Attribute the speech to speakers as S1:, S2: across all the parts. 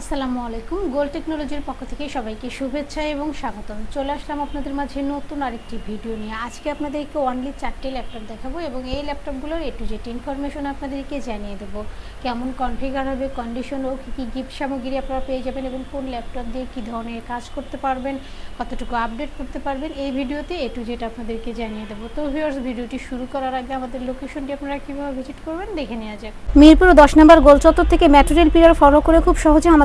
S1: আসসালামু আলাইকুম। গোল টেকনোলজির পক্ষ থেকে সবাইকে শুভেচ্ছা এবং স্বাগতম। চলে আসলাম আপনাদের মাঝে নতুন আরেকটি ভিডিও নিয়ে। আজকে আপনাদেরকে অনলি চারটি ল্যাপটপ দেখাবো এবং এই ল্যাপটপগুলোর এ টু জেড ইনফরমেশন আপনাদেরকে জানিয়ে দেবো। কেমন কনফিগার হবে কন্ডিশন ও কী কী গিফট সামগ্রী আপনারা পেয়ে যাবেন এবং কোন ল্যাপটপ দিয়ে কী ধরনের কাজ করতে পারবেন, কতটুকু আপডেট করতে পারবেন, এই ভিডিওতে এ টু জেড আপনাদেরকে জানিয়ে দেবো। তো ভিউয়ার্স ভিডিওটি শুরু করার আগে আমাদের লোকেশনটি আপনারা কীভাবে ভিজিট করবেন, দেখে নেওয়া যাক। মিরপুর দশ নম্বর গোল চত্বর থেকে মেট্রো রেল পিলার ফলো করে খুব সহজে আমাদের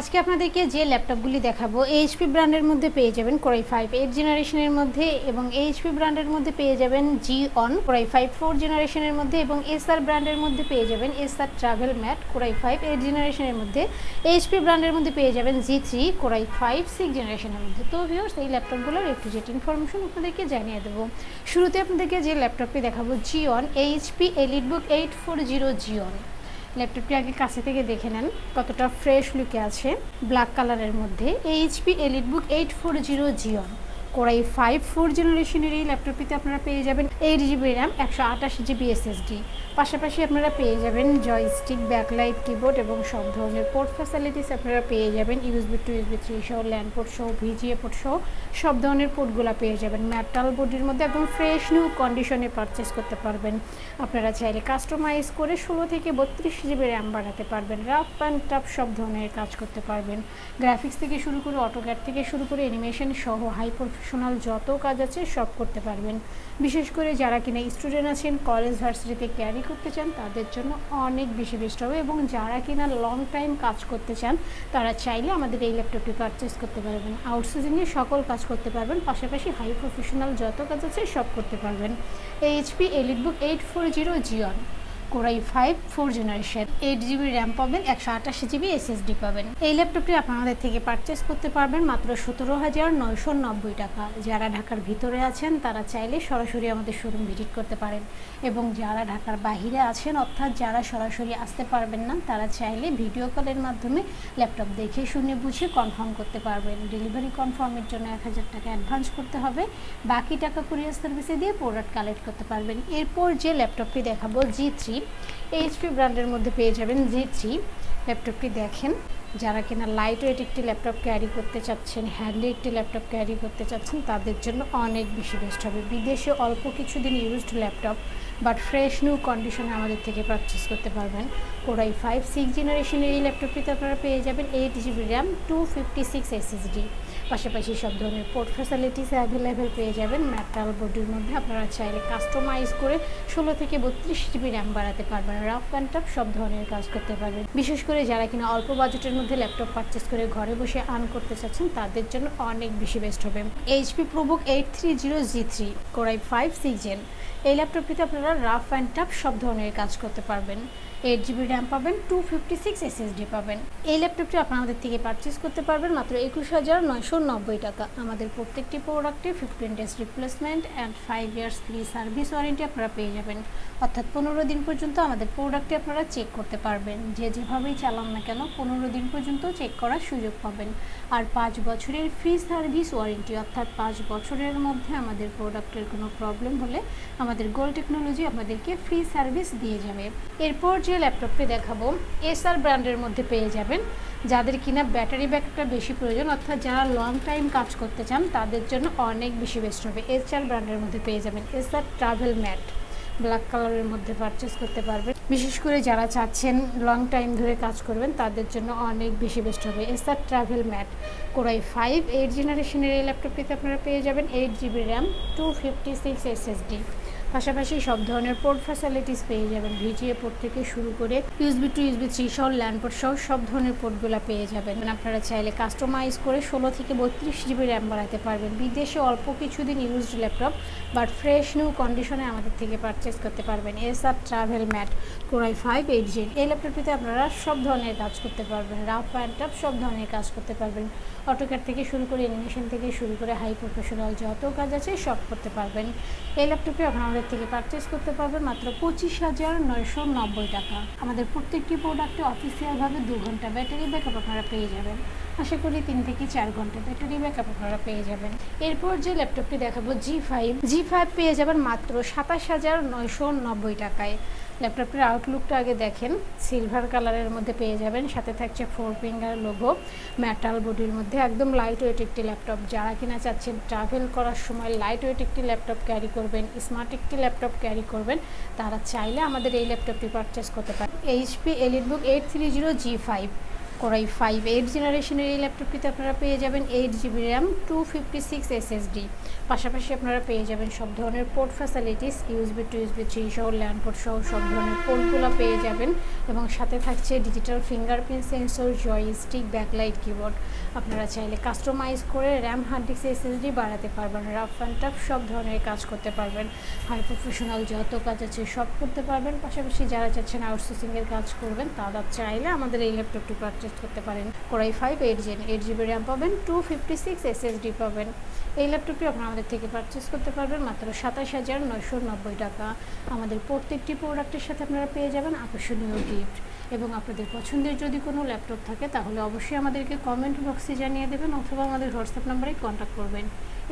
S1: আজকে আপনাদেরকে যে ল্যাপটপগুলি দেখাবো এইচপি ব্র্যান্ডের মধ্যে পেয়ে যাবেন কোরাই ফাইভ এইট জেনারেশনের মধ্যে এবং এইচপি ব্র্যান্ডের মধ্যে পেয়ে যাবেন G one core i five four জেনারেশনের মধ্যে এবং এসআর ব্র্যান্ডের মধ্যে পেয়ে যাবেন SR travel mate core i five eight জেনারেশনের মধ্যে। এইচপি ব্র্যান্ডের মধ্যে পেয়ে যাবেন G three core i five six জেনারেশনের মধ্যে। তো ভিউর্স এই ল্যাপটপগুলোর একটু জেট ইনফরমেশন আপনাদেরকে জানিয়ে দেবো। শুরুতে আপনাদেরকে যে ল্যাপটপটি দেখাবো G one HP EliteBook eight four zero G one ল্যাপটপটি আগে কাছে থেকে দেখে নেন, কতটা ফ্রেশ লুকে আছে ব্ল্যাক কালারের মধ্যে HP EliteBook eight four zero G one core i five four জেনারেশনের এই ল্যাপটপটিতে আপনারা পেয়ে যাবেন এইট জিবি র্যাম একশো আঠাশ জিবি এসএসডি পাশাপাশি আপনারা পেয়ে যাবেন জয়স্টিক ব্যাকলাইট কিবোর্ড এবং সব ধরনের পোর্ট ফ্যাসিলিটিস আপনারা পেয়ে যাবেন ইউএসবি টু ইউএসবি থ্রি সহ ল্যান্ড পোর্ট সহ ভিজিএ পোর্ট সহ, সব ধরনের পোর্টগুলো পেয়ে যাবেন। ম্যাটাল বডির মধ্যে একদম ফ্রেশ নিউ কন্ডিশনে পারচেস করতে পারবেন। আপনারা চাইলে কাস্টমাইজ করে ষোলো থেকে বত্রিশ জিবি র্যাম বাড়াতে পারবেন। রাফ অ্যান্ড টাফ সব ধরনের কাজ করতে পারবেন। গ্রাফিক্স থেকে শুরু করে অটোক্যাট থেকে শুরু করে অ্যানিমেশন সহ হাই প্রফেশনাল যত কাজ আছে সব করতে পারবেন। বিশেষ করে যারা কিনা স্টুডেন্ট আছেন কলেজ ভার্সিটিতে ক্যারি করতে চান, তাদের জন্য অনেক বেশি বেস্ট হবে এবং যারা কিনা লং টাইম কাজ করতে চান, তারা চাইলে আমাদের এই ল্যাপটপটি পারচেস করতে পারবেন। আউটসোর্সিংয়ে সকল কাজ করতে পারবেন, পাশাপাশি হাই প্রফেশনাল যত কাজ আছে সব করতে পারবেন। HP EliteBook eight four zero G one core i five, four generation, eight GB RAM পাবেন, একশো আটাশি জিবি এসএসডি পাবেন। এই ল্যাপটপটি আপনাদের থেকে পারচেস করতে পারবেন মাত্র সতেরো হাজার নয়শো নব্বই টাকা। যারা ঢাকার ভিতরে আছেন, তারা চাইলে সরাসরি আমাদের শোরুম ভিজিট করতে পারেন। এবং যারা ঢাকার বাহিরে আছেন, অর্থাৎ যারা সরাসরি আসতে পারবেন না, তারা চাইলে ভিডিও কলের মাধ্যমে ল্যাপটপ দেখে শুনে বুঝে কনফার্ম করতে পারবেন। ডেলিভারি কনফার্মের জন্য এক হাজার টাকা অ্যাডভান্স করতে হবে। বাকি টাকা কুরিয়ার সার্ভিসে দিয়ে প্রোডাক্ট কালেক্ট করতে পারবেন। এরপর যে ল্যাপটপটি দেখাবো জি থ্রি এইচপি ব্র্যান্ডের মধ্যে পেয়ে যাবেন জি থ্রি ল্যাপটপটি দেখেন। যারা কিনা লাইট ওয়েট একটি ল্যাপটপ ক্যারি করতে চাচ্ছেন হ্যান্ডি একটি ল্যাপটপ ক্যারি করতে চাচ্ছেন, তাদের জন্য অনেক বেশি বেস্ট হবে। বিদেশে অল্প কিছুদিন used laptop but fresh new কন্ডিশনে আমাদের থেকে পারচেস করতে পারবেন। কোরাই ফাইভ সিক্স জেনারেশনের এই ল্যাপটপটিতে আপনারা পেয়ে যাবেন eight GB RAM two fifty six SSD পাশাপাশি সব ধরনের পোর্ট ফ্যাসিলিটিস অ্যাভেলেবেল পেয়ে যাবেন। ম্যাটাল বোর্ডের মধ্যে আপনারা চাইলে কাস্টমাইজ করে ষোলো থেকে বত্রিশ জিবি র্যাম বাড়াতে পারবেন। রাফ অ্যান্ড সব ধরনের কাজ করতে পারবেন। বিশেষ করে যারা কিনা অল্প বাজেটের মধ্যে ল্যাপটপ পারচেস করে ঘরে বসে আর্ন করতে চাচ্ছেন, তাদের জন্য অনেক বেশি বেস্ট হবে। HP ProBook eight three zero G three core i five six gen এই ল্যাপটপটিতে আপনারা রাফ অ্যান্ড সব ধরনের কাজ করতে পারবেন। এইট জিবি র্যাম পাবেন টু ফিফটি সিক্স এসএসডি পাবেন। এই ল্যাপটপটি আপনাদের থেকে পারচেস করতে পারবেন মাত্র একুশ হাজার নয়শো নব্বই টাকা। আমাদের প্রত্যেকটি প্রোডাক্টে fifteen days replacement and five years free service warranty আপনারা পেয়ে যাবেন। অর্থাৎ পনেরো দিন পর্যন্ত আমাদের প্রোডাক্টে আপনারা চেক করতে পারবেন। যে যেভাবেই চালান না কেন পনেরো দিন পর্যন্ত চেক করার সুযোগ পাবেন। আর পাঁচ বছরের ফ্রি সার্ভিস ওয়ারেন্টি অর্থাৎ পাঁচ বছরের মধ্যে আমাদের প্রোডাক্টের কোনো প্রবলেম হলে আমাদের গোল টেকনোলজি আপনাদেরকে ফ্রি সার্ভিস দিয়ে যাবে। এরপর ল্যাপটপটি দেখাবো। এসআর ব্র্যান্ডের মধ্যে পেয়ে যাবেন। যাদের কিনা ব্যাটারি ব্যাকআপটা বেশি প্রয়োজন, অর্থাৎ যারা লং টাইম কাজ করতে চান, তাদের জন্য অনেক বেশি বেস্ট হবে। এসআর ব্র্যান্ডের মধ্যে পেয়ে যাবেন এসআর ট্রাভেল ম্যাট ব্ল্যাক কালারের মধ্যে পারচেস করতে পারবেন। বিশেষ করে যারা চাচ্ছেন লং টাইম ধরে কাজ করবেন, তাদের জন্য অনেক বেশি বেস্ট হবে। SR travel mate core i five eight জেনারেশনের এই ল্যাপটপটিতে আপনারা পেয়ে যাবেন। Eight GB RAM two fifty six SSD পাশাপাশি সব ধরনের পোর্ট ফ্যাসিলিটিস পেয়ে যাবেন। ভিজিএ পোর্ট থেকে শুরু করে ইউসবি টু ইউসবি থ্রি সহ ল্যান্ড পোর্ট সহ সব ধরনের পোর্টগুলো পেয়ে যাবেন। আপনারা চাইলে কাস্টমাইজ করে ষোলো থেকে বত্রিশ জিবি র্যাম বাড়াতে পারবেন। বিদেশে অল্প কিছুদিন used laptop but fresh new কন্ডিশনে আমাদের থেকে পারচেস করতে পারবেন। S R travel mate core i five eight gen এই ল্যাপটপটিতে আপনারা সব ধরনের কাজ করতে পারবেন। রাফ অ্যান্ড টাফ সব ধরনের কাজ করতে পারবেন। অটোক্যাট থেকে শুরু করে অ্যানিমেশন থেকে শুরু করে হাই প্রফেশনাল যত কাজ আছে সব করতে পারবেন। এই ল্যাপটপটি আপনারা আমাদের থেকে পারচেস করতে পারবেন মাত্র পঁচিশ হাজার নয়শো নব্বই টাকা। আমাদের প্রত্যেকটি প্রোডাক্টে অফিসিয়ালভাবে দু ঘণ্টা ব্যাটারি ব্যাকআপ আপনারা পেয়ে যাবেন। আশা করি তিন থেকে চার ঘণ্টা ব্যাটারি ব্যাকআপ আপনারা পেয়ে যাবেন। এরপর যে ল্যাপটপটি দেখাবো জি ফাইভ জি ফাইভ পেয়ে যাবেন মাত্র সাতাশ হাজার নয়শো নব্বই টাকায়। ল্যাপটপটির আউটলুকটা আগে দেখেন। সিলভার কালারের মধ্যে পেয়ে যাবেন। সাথে থাকছে ফোর ফিঙ্গার লোগো ম্যাটাল বডির মধ্যে। একদম লাইট ওয়েট একটি ল্যাপটপ। যারা কিনা চাচ্ছেন ট্রাভেল করার সময় লাইট ওয়েট একটি ল্যাপটপ ক্যারি করবেন স্মার্ট একটি ল্যাপটপ ক্যারি করবেন, তারা চাইলে আমাদের এই ল্যাপটপটি পারচেস করতে পারেন। HP EliteBook eight three zero G five core i five eight জেনারেশনের এই ল্যাপটপটিতে আপনারা পেয়ে যাবেন eight GB RAM two fifty six SSD পাশাপাশি আপনারা পেয়ে যাবেন সব ধরনের port facilities USB two USB three সহ ল্যান্ড পোর্ট সহ, সব ধরনের পোর্টগুলো পেয়ে যাবেন। এবং সাথে থাকছে digital fingerprint sensor joystick backlight keyboard আপনারা চাইলে কাস্টমাইজ করে র্যাম হার্ড ডিস্ক এসএসডি বাড়াতে পারবেন রাফ অ্যান্ড টাফ সব ধরনের কাজ করতে পারবেন। হাই প্রফেশনাল যত কাজ আছে সব করতে পারবেন। পাশাপাশি যারা চাচ্ছেন আউটসোর্সিংয়ের কাজ করবেন, তারা চাইলে আমাদের এই ল্যাপটপটি পারচেস করতে পারেন। Core i five eight gen eight GB RAM পাবেন টু ফিফটি সিক্স এসএসডি পাবেন। এই ল্যাপটপটি আপনারা আমাদের থেকে পারচেস করতে পারবেন, মাত্র সাতাশ হাজার নয়শো নব্বই টাকা। আমাদের প্রত্যেকটি প্রোডাক্টের সাথে আপনারা পেয়ে যাবেন আকর্ষণীয় গিফট এবং আপনাদের পছন্দের যদি কোনো ল্যাপটপ থাকে, তাহলে অবশ্যই আমাদেরকে কমেন্ট বক্সে জানিয়ে দেবেন, অথবা আমাদের হোয়াটসঅ্যাপ নাম্বারে কন্ট্যাক্ট করবেন।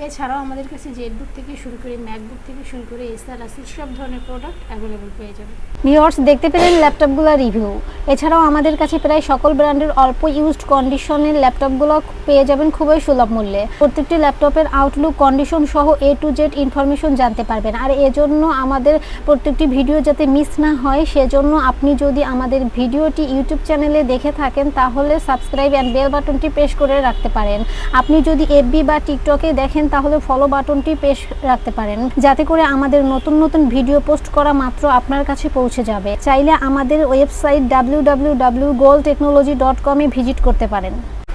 S1: এছাড়াও আমাদের কাছে জেটবুক থেকে শুরু করে ম্যাকবুক থেকে শুরু করে এসআর আসির সব ধরনের প্রোডাক্ট অ্যাভেলেবল পেয়ে যাবেন।
S2: ভিউয়ার্স দেখতে পেলেন ল্যাপটপগুলো রিভিউ এছাড়াও আমাদের কাছে প্রায় সকল ব্র্যান্ডের অল্প ইউজড কন্ডিশনের ল্যাপটপগুলো পেয়ে যাবেন খুবই সুলভ মূল্যে। প্রত্যেকটি ল্যাপটপের আউটলুক কন্ডিশন সহ এ টু জেড ইনফরমেশন জানতে পারবেন। আর এজন্য আমাদের প্রত্যেকটি ভিডিও যাতে মিস না হয়, সেজন্য আপনি যদি আমাদের ভিডিওটি ইউটিউব চ্যানেলে দেখে থাকেন, তাহলে সাবস্ক্রাইব অ্যান্ড বেল বাটনটি প্রেস করে রাখতে পারেন। আপনি যদি এফবি বা টিকটকে দেখেন তাহলে ফলো বাটনটি পেশ রাখতে পারেন। যাতে করে আমাদের নতুন নতুন ভিডিও পোস্ট করা মাত্র আপনার কাছে পৌঁছে যাবে। চাইলে আমাদের website W W W Gol technology dot কমে ভিজিট করতে পারেন।